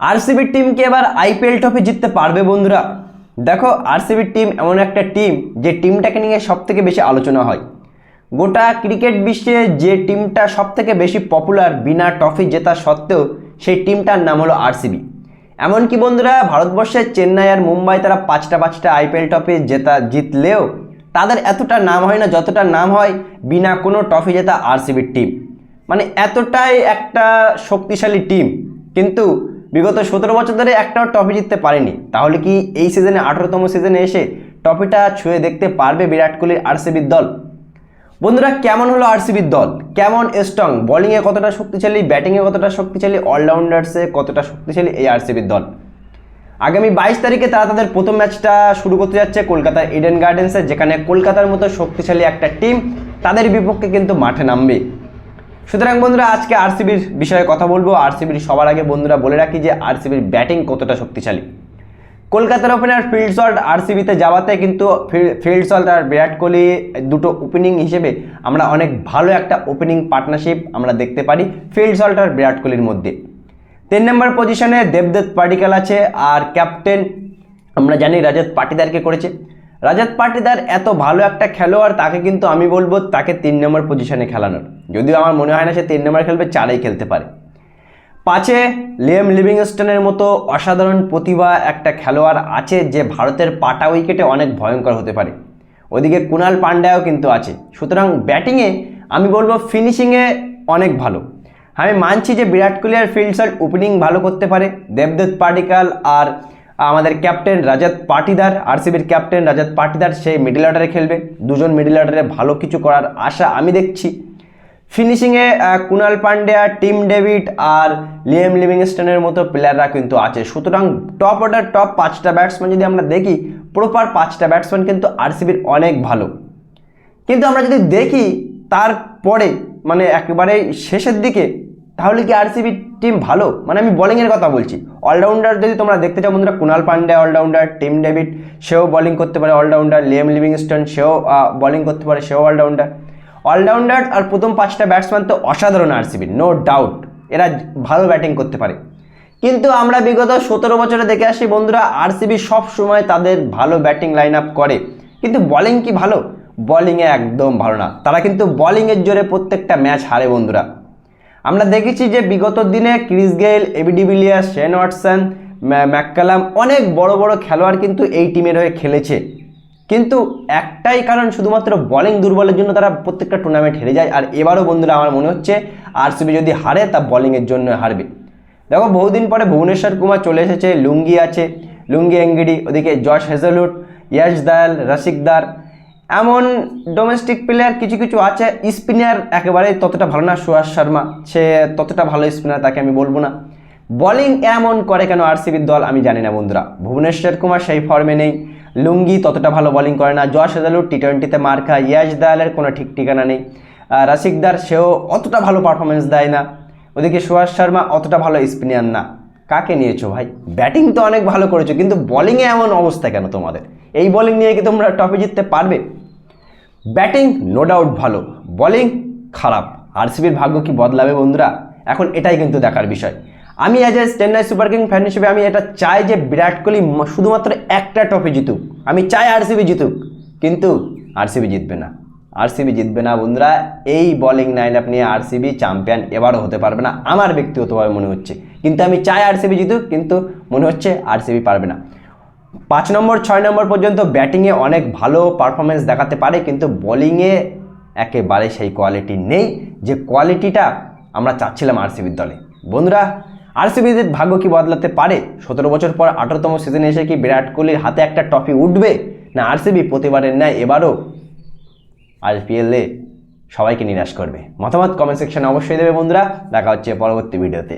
আরসিবির team কি এবার IPL trophy জিততে পারবে বন্ধুরা। দেখো আরসিবির টিম এমন একটা টিম যে টিমটাকে নিয়ে সব থেকে বেশি আলোচনা হয়। গোটা ক্রিকেট বিশ্বে যে টিমটা সব থেকে বেশি পপুলার বিনা ট্রফি জেতা সত্ত্বেও সেই টিমটার নাম হলো আরসিবি এমনকি বন্ধুরা ভারতবর্ষের চেন্নাই আর মুম্বাই তারা পাঁচটা পাঁচটা আইপিএল ট্রফি জেতা জিতলেও তাদের এতটা নাম হয় না যতটা নাম হয় বিনা কোনো ট্রফি জেতা আরসিবির টিম মানে এতটাই একটা শক্তিশালী টিম কিন্তু বিগত সতেরো বছর ধরে একটাও ট্রফি জিততে পারেনি। তাহলে কি এই সিজনে আঠারোতম সিজনে এসে ট্রফিটা ছুঁয়ে দেখতে পারবে বিরাট কোহলির আরসিবির দল? বন্ধুরা, কেমন হলো আরসিবির দল? কেমন স্ট্রং বোলিংয়ে কতটা শক্তিশালী? ব্যাটিংয়ে কতটা শক্তিশালী? অলরাউন্ডার্সে কতটা শক্তিশালী এই আরসিবির দল? আগামী বাইশ তারিখে তারা তাদের প্রথম ম্যাচটা শুরু করতে যাচ্ছে কলকাতার ইডেন গার্ডেন্সে যেখানে কলকাতার মতো শক্তিশালী একটা টিম তাদের বিপক্ষে কিন্তু মাঠে নামবে। সুতরাং বন্ধুরা, আজকে আরসিবির বিষয়ে কথা বলব। আরসিবির সবার আগে বন্ধুরা বলে রাখি যে আরসিবির ব্যাটিং কতটা শক্তিশালী। কলকাতার ওপেনার ফিল্ড শট আরসিবিতে যাওয়াতে কিন্তু ফিল্ড শট আর বিরাট কোহলি দুটো ওপেনিং হিসেবে আমরা অনেক ভালো একটা ওপেনিং পার্টনারশিপ আমরা দেখতে পারি ফিল্ড আর বিরাট কোহলির মধ্যে। তিন নম্বর পজিশনে দেবদত্ত পাটিকাল আছে আর ক্যাপ্টেন, আমরা জানি রাজত পাটিদারকে করেছে। রাজত পাটিদার এত ভালো একটা খেলোয়াড়, তাকে কিন্তু আমি বলব তাকে তিন নম্বর পজিশনে খেলানোর। যদিও আমার মনে হয় না সে তিন নম্বর খেলবে, চারেই খেলতে পারে। পাঁচে লিয়াম লিভিংস্টনের মতো অসাধারণ প্রতিভা একটা খেলোয়াড় আছে যে ভারতের পাটা উইকেটে অনেক ভয়ঙ্কর হতে পারে। ওদিকে কুনাল পান্ডাও কিন্তু আছে। সুতরাং ব্যাটিংয়ে আমি বলব ফিনিশিংয়ে অনেক ভালো। আমি মানছি যে বিরাট কোহলি আর ফিল্ড শট ওপেনিং ভালো করতে পারে। দেবদত্ত পাটিকাল আর আমাদের ক্যাপ্টেন রাজাত পাটিদার, আরসিবির ক্যাপ্টেন রাজাত পাটিদার সে মিডল অর্ডারে খেলবে। দুজন মিডল অর্ডারে ভালো কিছু করার আশা আমি দেখছি। ফিনিশিংয়ে কুনাল পান্ডিয়া, টিম ডেভিড আর লিএম লিভিংস্টনের মতো প্লেয়াররা কিন্তু আছে। সুতরাং টপ অর্ডার টপ পাঁচটা ব্যাটসম্যান যদি আমরা দেখি প্রপার পাঁচটা ব্যাটসম্যান কিন্তু আরসিবির অনেক ভালো। কিন্তু আমরা যদি দেখি, তারপরে মানে একেবারে শেষের দিকে তাহলে কি আরসিবি টিম ভালো? মানে আমি বোলিংয়ের কথা বলছি। অলরাউন্ডার যদি তোমরা দেখতে চাও বন্ধুরা, Krunal Pandya allrounder Tim David, সেও বোলিং করতে পারে অলরাউন্ডার লিএম লিভিংস্টন, সেও বোলিং করতে পারে, সেও অলরাউন্ডার অলরাউন্ডার আর প্রথম পাঁচটা ব্যাটসম্যান তো অসাধারণ আরসিবি নো ডাউট এরা ভালো ব্যাটিং করতে পারে। কিন্তু আমরা বিগত সতেরো বছরে দেখে আসি বন্ধুরা আরসিবি সব সময় তাদের ভালো ব্যাটিং লাইন আপ করে। কিন্তু বোলিং কি ভালো? বোলিংয়ে একদম ভালো না। তারা কিন্তু বোলিংয়ের জোরে প্রত্যেকটা ম্যাচ হারে বন্ধুরা। আমরা দেখেছি যে বিগত দিনে Chris Gayle AB de Villiers Shane Watson McCullum অনেক বড় বড় খেলোয়াড় কিন্তু এই টিমের হয়ে খেলেছে। কিন্তু একটাই কারণ শুধুমাত্র বোলিং দুর্বলের জন্য তারা প্রত্যেকটা টুর্নামেন্ট হেরে যায়। আর এবারও বন্ধুরা, আমার মনে হচ্ছে আরসিবি যদি হারে, তা বোলিংয়ের জন্য হারবে। দেখো, বহুদিন পরে ভুবনেশ্বর কুমার চলে এসেছে, লুঙ্গি আছে, লুঙ্গি, এঙ্গিডি, ওদিকে জশ হেজেলুট ইয়াশ দয়াল, রসিকদার এমন ডোমেস্টিক প্লেয়ার কিছু কিছু আছে স্পিনার একেবারে ততটা ভালো না সুহাস শর্মা। সে ততটা ভালো স্পিনার তাকে আমি বলব না। বোলিং এমন করে কেন আরসিবির দল আমি জানি না বন্ধুরা। ভুবনেশ্বর কুমার সেই ফর্মে নেই। লুঙ্গি ততটা ভালো বোলিং করে না। জশ হেজালুর টি টোয়েন্টিতে মার খায়। ইয়াশ দয়ালের কোনো ঠিক ঠিকানা নেই। রাসিকদার সেও অতটা ভালো পারফরমেন্স দেয় না। ওদিকে সুহাস শর্মা অতটা ভালো স্পিনার না। কাকে নিয়েছো ভাই? ব্যাটিং তো অনেক ভালো করেছ, কিন্তু বোলিংয়ে এমন অবস্থা কেন তোমাদের? এই বোলিং নিয়ে কি তোমরা টপে জিততে পারবে? ব্যাটিং নো ডাউট ভালো বোলিং খারাপ। আরসিবির ভাগ্য কি বদলাবে বন্ধুরা? এখন এটাই কিন্তু দেখার বিষয়। আমি as a Chennai Super King fan হিসেবে আমি এটা চাই যে বিরাট কোহলি শুধুমাত্র একটা ট্রফি জিতুক। আমি চাই আরসিবি জিতুক, কিন্তু আরসিবি জিতবে না। আরসিবি জিতবে না বন্ধুরা, এই বোলিং লাইন আপনি আরসিবি চ্যাম্পিয়ন এবারও হতে পারবে না। আমার ব্যক্তিগতভাবে মনে হচ্ছে। কিন্তু আমি চাই আরসিবি জিতুক, কিন্তু মনে হচ্ছে আরসিবি পারবে না। পাঁচ নম্বর, ছয় নম্বর পর্যন্ত ব্যাটিংয়ে অনেক ভালো পারফরমেন্স দেখাতে পারে, কিন্তু বোলিংয়ে একেবারে সেই কোয়ালিটি নেই, যে কোয়ালিটিটা আমরা চাচ্ছিলাম আরসিবির দলে। বন্ধুরা আরসিবিদের ভাগ্য কি বদলাতে পারে? সতেরো বছর পর আঠারোতম সিজনে এসে কি বিরাট কোহলির হাতে একটা ট্রফি উঠবে? না আরসিবি প্রতিবারের ন্যায় এবারও আইপিএলে সবাইকে নিরাশ করবে? মতামত কমেন্ট সেকশনে অবশ্যই দেবে বন্ধুরা। দেখা হচ্ছে পরবর্তী ভিডিওতে